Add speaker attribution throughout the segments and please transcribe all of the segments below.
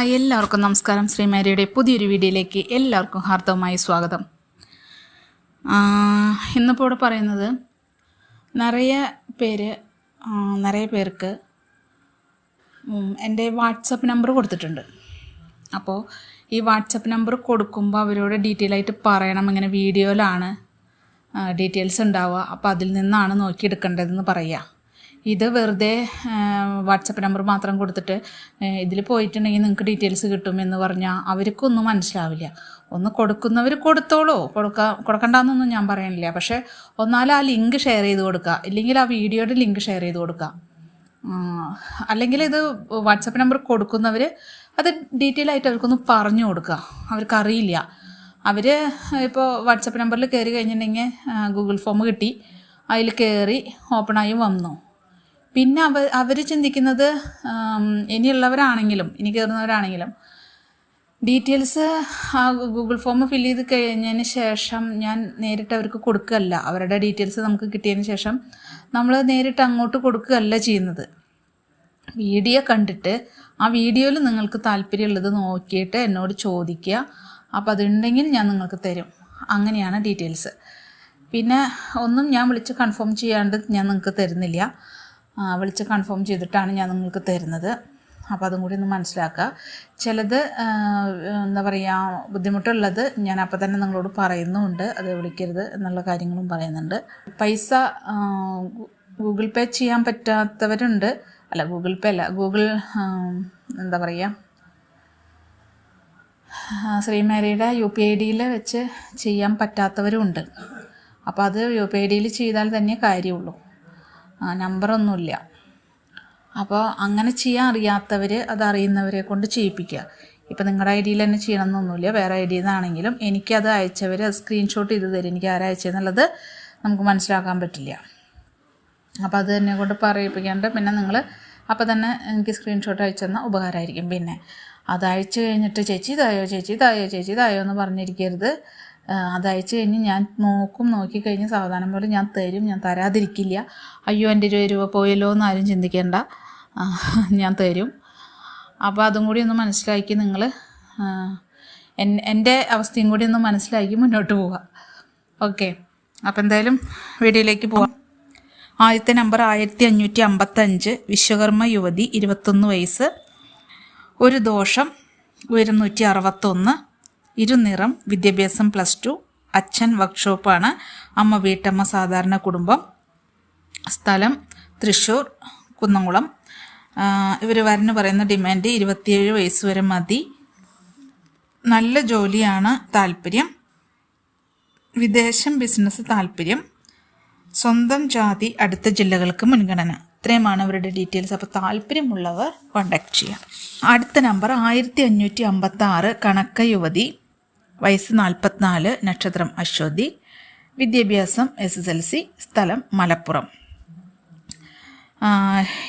Speaker 1: Hi എല്ലാവർക്കും നമസ്കാരം. ശ്രീമാരിയുടെ പുതിയൊരു വീഡിയോയിലേക്ക് എല്ലാവർക്കും ഹാർദവമായി സ്വാഗതം. ഇന്നിപ്പോൾ ഇവിടെ പറയുന്നത് നിറയെ പേര് നിറയെ പേർക്ക് എന്റെ വാട്സപ്പ് നമ്പർ കൊടുത്തിട്ടുണ്ട്. അപ്പോൾ ഈ വാട്സപ്പ് നമ്പർ കൊടുക്കുമ്പോൾ അവരോട് ഡീറ്റെയിൽ ആയിട്ട് പറയണം. ഇങ്ങനെ വീഡിയോയിലാണ് ഡീറ്റെയിൽസ് ഉണ്ടാവുക. അപ്പോൾ അതിൽ നിന്നാണ് നോക്കിയെടുക്കേണ്ടതെന്ന് പറയുക ഇത് വെറുതെ വാട്സപ്പ് നമ്പർ മാത്രം കൊടുത്തിട്ട് ഇതിൽ പോയിട്ടുണ്ടെങ്കിൽ നിങ്ങൾക്ക് ഡീറ്റെയിൽസ് കിട്ടും എന്ന് പറഞ്ഞാൽ അവർക്കൊന്നും മനസ്സിലാവില്ല. ഒന്ന് കൊടുക്കുന്നവർ കൊടുത്തോളൂ. കൊടുക്ക കൊടുക്കണ്ടെന്നൊന്നും ഞാൻ പറയണില്ല. പക്ഷേ ഒന്നാലും ആ ലിങ്ക് ഷെയർ ചെയ്ത് കൊടുക്കുക ഇല്ലെങ്കിൽ ആ വീഡിയോയുടെ ലിങ്ക് ഷെയർ ചെയ്ത് കൊടുക്കുക അല്ലെങ്കിൽ ഇത് വാട്സപ്പ് നമ്പർ കൊടുക്കുന്നവർ അത് ഡീറ്റെയിൽ ആയിട്ട് അവർക്കൊന്ന് പറഞ്ഞു കൊടുക്കുക അവർക്കറിയില്ല. അവർ ഇപ്പോൾ വാട്സപ്പ് നമ്പറിൽ കയറി കഴിഞ്ഞിട്ടുണ്ടെങ്കിൽ ഗൂഗിൾ ഫോം കിട്ടി. അതിൽ കയറി ഓപ്പണായി വന്നു. പിന്നെ അവ അവർ ചിന്തിക്കുന്നത് ഇനിയുള്ളവരാണെങ്കിലും ഇനി കയറുന്നവരാണെങ്കിലും. ഡീറ്റെയിൽസ് ആ ഗൂഗിൾ ഫോം ഫില്ല് ചെയ്ത് കഴിഞ്ഞതിന് ശേഷം ഞാൻ നേരിട്ട് അവർക്ക് കൊടുക്കുകയല്ല. അവരുടെ ഡീറ്റെയിൽസ് നമുക്ക് കിട്ടിയതിന് ശേഷം നമ്മൾ നേരിട്ട് അങ്ങോട്ട് കൊടുക്കുകയല്ല ചെയ്യുന്നത്. വീഡിയോ കണ്ടിട്ട് ആ വീഡിയോയിൽ നിങ്ങൾക്ക് താല്പര്യമുള്ളത് നോക്കിയിട്ട് എന്നോട് ചോദിക്കുക. അപ്പോൾ അതുണ്ടെങ്കിൽ ഞാൻ നിങ്ങൾക്ക് തരും. അങ്ങനെയാണ് ഡീറ്റെയിൽസ് പിന്നെ ഒന്നും ഞാൻ വിളിച്ച് കൺഫേം ചെയ്യാണ്ട് ഞാൻ നിങ്ങൾക്ക് തരുന്നില്ല. വിളിച്ച് കൺഫേം ചെയ്തിട്ടാണ് ഞാൻ നിങ്ങൾക്ക് തരുന്നത്. അപ്പോൾ അതും കൂടി ഒന്ന് മനസ്സിലാക്കുക. ചിലത് എന്താ പറയുക ബുദ്ധിമുട്ടുള്ളത് ഞാൻ അപ്പോൾ തന്നെ നിങ്ങളോട് പറയുന്നുമുണ്ട് അത് വിളിക്കരുത് എന്നുള്ള കാര്യങ്ങളും പറയുന്നുണ്ട്. പൈസ ഗൂഗിൾ പേ ചെയ്യാൻ പറ്റാത്തവരുണ്ട്. അല്ല ഗൂഗിൾ പേ അല്ല ഗൂഗിൾ എന്താ പറയുക ശ്രീമാരിയുടെ യു പി ഐ ഡിയിൽ വെച്ച് ചെയ്യാൻ പറ്റാത്തവരുമുണ്ട് അപ്പോൾ അത് യു പി ഐ ഡിയിൽ ചെയ്താൽ തന്നെ കാര്യമുള്ളൂ. നമ്പറൊന്നുമില്ല. അപ്പോൾ അങ്ങനെ ചെയ്യാൻ അറിയാത്തവർ അത് അറിയുന്നവരെ കൊണ്ട് ചെയ്യിപ്പിക്കുക. ഇപ്പം നിങ്ങളുടെ ഐ ഡിയിൽ തന്നെ ചെയ്യണമെന്നൊന്നുമില്ല വേറെ ഐ ഡിയിൽ നിന്നാണെങ്കിലും എനിക്കത് അയച്ചവർ സ്ക്രീൻഷോട്ട് ചെയ്ത് തരും. എനിക്ക് ആരയച്ചതെന്നുള്ളത് നമുക്ക് മനസ്സിലാക്കാൻ പറ്റില്ല. അപ്പോൾ അത് തന്നെ കൊണ്ട് പറയിപ്പിക്കാണ്ട് പിന്നെ നിങ്ങൾ അപ്പോൾ തന്നെ എനിക്ക് സ്ക്രീൻഷോട്ട് അയച്ചു തന്നാൽ ഉപകാരമായിരിക്കും. പിന്നെ അത് അയച്ചു കഴിഞ്ഞിട്ട് ചേച്ചി ഇതായോ ചേച്ചി ഇതായോ ചേച്ചി ഇതായോ എന്ന് പറഞ്ഞിരിക്കരുത്. അത് അയച്ചു കഴിഞ്ഞ് ഞാൻ നോക്കും നോക്കിക്കഴിഞ്ഞ് സാവധാനം പോലെ ഞാൻ തരും ഞാൻ തരാതിരിക്കില്ല. അയ്യോ എന്റെ ഇരുപത് രൂപ പോയല്ലോ എന്ന് ആരും ചിന്തിക്കേണ്ട. ഞാൻ തരും. അപ്പോൾ അതും കൂടി ഒന്ന് മനസ്സിലാക്കി നിങ്ങൾ എന്റെ അവസ്ഥയും കൂടി ഒന്ന് മനസ്സിലാക്കി മുന്നോട്ട് പോവുക. ഓക്കെ. അപ്പോൾ എന്തായാലും വീഡിയോയിലേക്ക് പോവാം. ആദ്യത്തെ നമ്പർ ആയിരത്തി അഞ്ഞൂറ്റി അമ്പത്തഞ്ച് വിശ്വകർമ്മ യുവതി ഇരുപത്തൊന്ന് വയസ്സ്. ഒരു ദോഷം ഉയരം നൂറ്റി അറുപത്തൊന്ന് ഇരുനിറം വിദ്യാഭ്യാസം പ്ലസ് ടു അച്ഛൻ വർക്ക്ഷോപ്പാണ് അമ്മ വീട്ടമ്മ സാധാരണ കുടുംബം സ്ഥലം തൃശ്ശൂർ കുന്നംകുളം. ഇവർ വരന് പറയുന്ന ഡിമാൻഡ് ഇരുപത്തിയേഴ് വയസ്സ് വരെ മതി. നല്ല ജോലിയാണ് താല്പര്യം. വിദേശം ബിസിനസ് താല്പര്യം. സ്വന്തം ജാതി അടുത്ത ജില്ലകൾക്ക് മുൻഗണന. ഇത്രയുമാണ് അവരുടെ ഡീറ്റെയിൽസ് അപ്പോൾ താല്പര്യമുള്ളവർ കോണ്ടാക്ട് ചെയ്യാം. അടുത്ത നമ്പർ ആയിരത്തി അഞ്ഞൂറ്റി അമ്പത്തി ആറ് കണക്ക യുവതി. വയസ്സ് നാൽപ്പത്തിനാല് നക്ഷത്രം അശ്വതി. വിദ്യാഭ്യാസം എസ് എസ് എൽ സി സ്ഥലം മലപ്പുറം.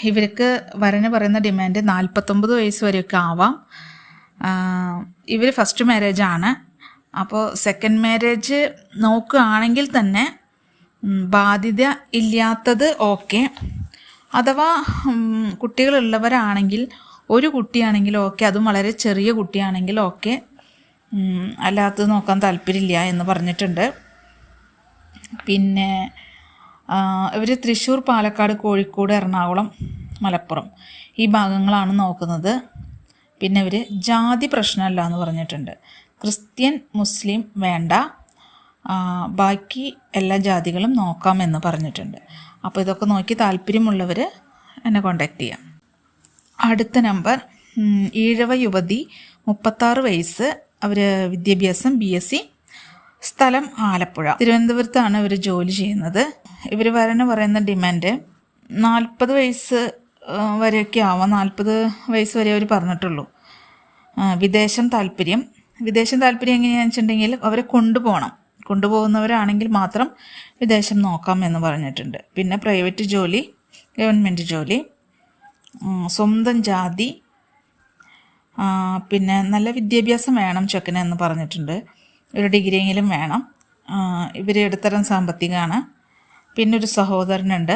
Speaker 1: ഇവർക്ക് വരന് പറയുന്ന ഡിമാൻഡ് നാൽപ്പത്തൊമ്പത് വയസ്സ് വരെയൊക്കെ ആവാം. ഇവർ ഫസ്റ്റ് മാരേജ് ആണ്. അപ്പോൾ സെക്കൻഡ് മാരേജ് നോക്കുകയാണെങ്കിൽ തന്നെ ബാധ്യത ഇല്ലാത്തത് ഓക്കെ. അഥവാ കുട്ടികളുള്ളവരാണെങ്കിൽ ഒരു കുട്ടിയാണെങ്കിൽ ഓക്കെ. അതും വളരെ ചെറിയ കുട്ടിയാണെങ്കിൽ ഓക്കെ. അല്ലാത്തത് നോക്കാൻ താല്പര്യമില്ല എന്ന് പറഞ്ഞിട്ടുണ്ട്. പിന്നെ ഇവർ തൃശ്ശൂർ പാലക്കാട് കോഴിക്കോട് എറണാകുളം മലപ്പുറം ഈ ഭാഗങ്ങളാണ് നോക്കുന്നത്. പിന്നെ ഇവർ ജാതി പ്രശ്നമല്ല എന്ന് പറഞ്ഞിട്ടുണ്ട്. ക്രിസ്ത്യൻ മുസ്ലിം വേണ്ട. ബാക്കി എല്ലാ ജാതികളും നോക്കാമെന്ന് പറഞ്ഞിട്ടുണ്ട്. അപ്പോൾ ഇതൊക്കെ നോക്കി താല്പര്യമുള്ളവർ എന്നെ കോണ്ടാക്ട് ചെയ്യാം. അടുത്ത നമ്പർ ഈഴവ യുവതി മുപ്പത്താറ് വയസ്സ് അവർ വിദ്യാഭ്യാസം ബി എസ് സി സ്ഥലം ആലപ്പുഴ. തിരുവനന്തപുരത്താണ് ഇവർ ജോലി ചെയ്യുന്നത്. ഇവർ വരന് പറയുന്ന ഡിമാൻഡ് നാൽപ്പത് വയസ്സ് വരെയൊക്കെ ആവാം. നാൽപ്പത് വയസ്സ് വരെ അവർ പറഞ്ഞിട്ടുള്ളൂ. വിദേശം താല്പര്യം. വിദേശം താല്പര്യം എങ്ങനെയാണെന്ന് വെച്ചിട്ടുണ്ടെങ്കിൽ അവരെ കൊണ്ടുപോകണം. കൊണ്ടുപോകുന്നവരാണെങ്കിൽ മാത്രം വിദേശം നോക്കാം എന്ന് പറഞ്ഞിട്ടുണ്ട്. പിന്നെ പ്രൈവറ്റ് ജോലി ഗവൺമെന്റ് ജോലി സ്വന്തം ജാതി പിന്നെ നല്ല വിദ്യാഭ്യാസം വേണം ചെക്കന് എന്ന് പറഞ്ഞിട്ടുണ്ട്. ഒരു ഡിഗ്രിയെങ്കിലും വേണം. ഇവർ ഇടത്തരം സാമ്പത്തികമാണ് പിന്നെ ഒരു സഹോദരനുണ്ട്.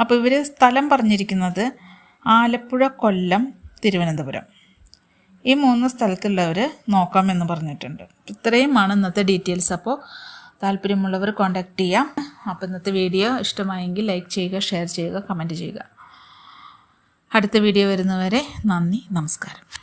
Speaker 1: അപ്പോൾ ഇവർ സ്ഥലം പറഞ്ഞിരിക്കുന്നത് ആലപ്പുഴ കൊല്ലം തിരുവനന്തപുരം. ഈ മൂന്ന് സ്ഥലത്തുള്ളവർ നോക്കാമെന്ന് പറഞ്ഞിട്ടുണ്ട്. ഇത്രയുമാണ് ഇന്നത്തെ ഡീറ്റെയിൽസ്. അപ്പോൾ താല്പര്യമുള്ളവർ കോൺടാക്റ്റ് ചെയ്യാം. അപ്പോൾ ഇന്നത്തെ വീഡിയോ ഇഷ്ടമായെങ്കിൽ ലൈക്ക് ചെയ്യുക ഷെയർ ചെയ്യുക കമന്റ് ചെയ്യുക. അടുത്ത വീഡിയോ വരുന്നവരെ നന്ദി നമസ്കാരം.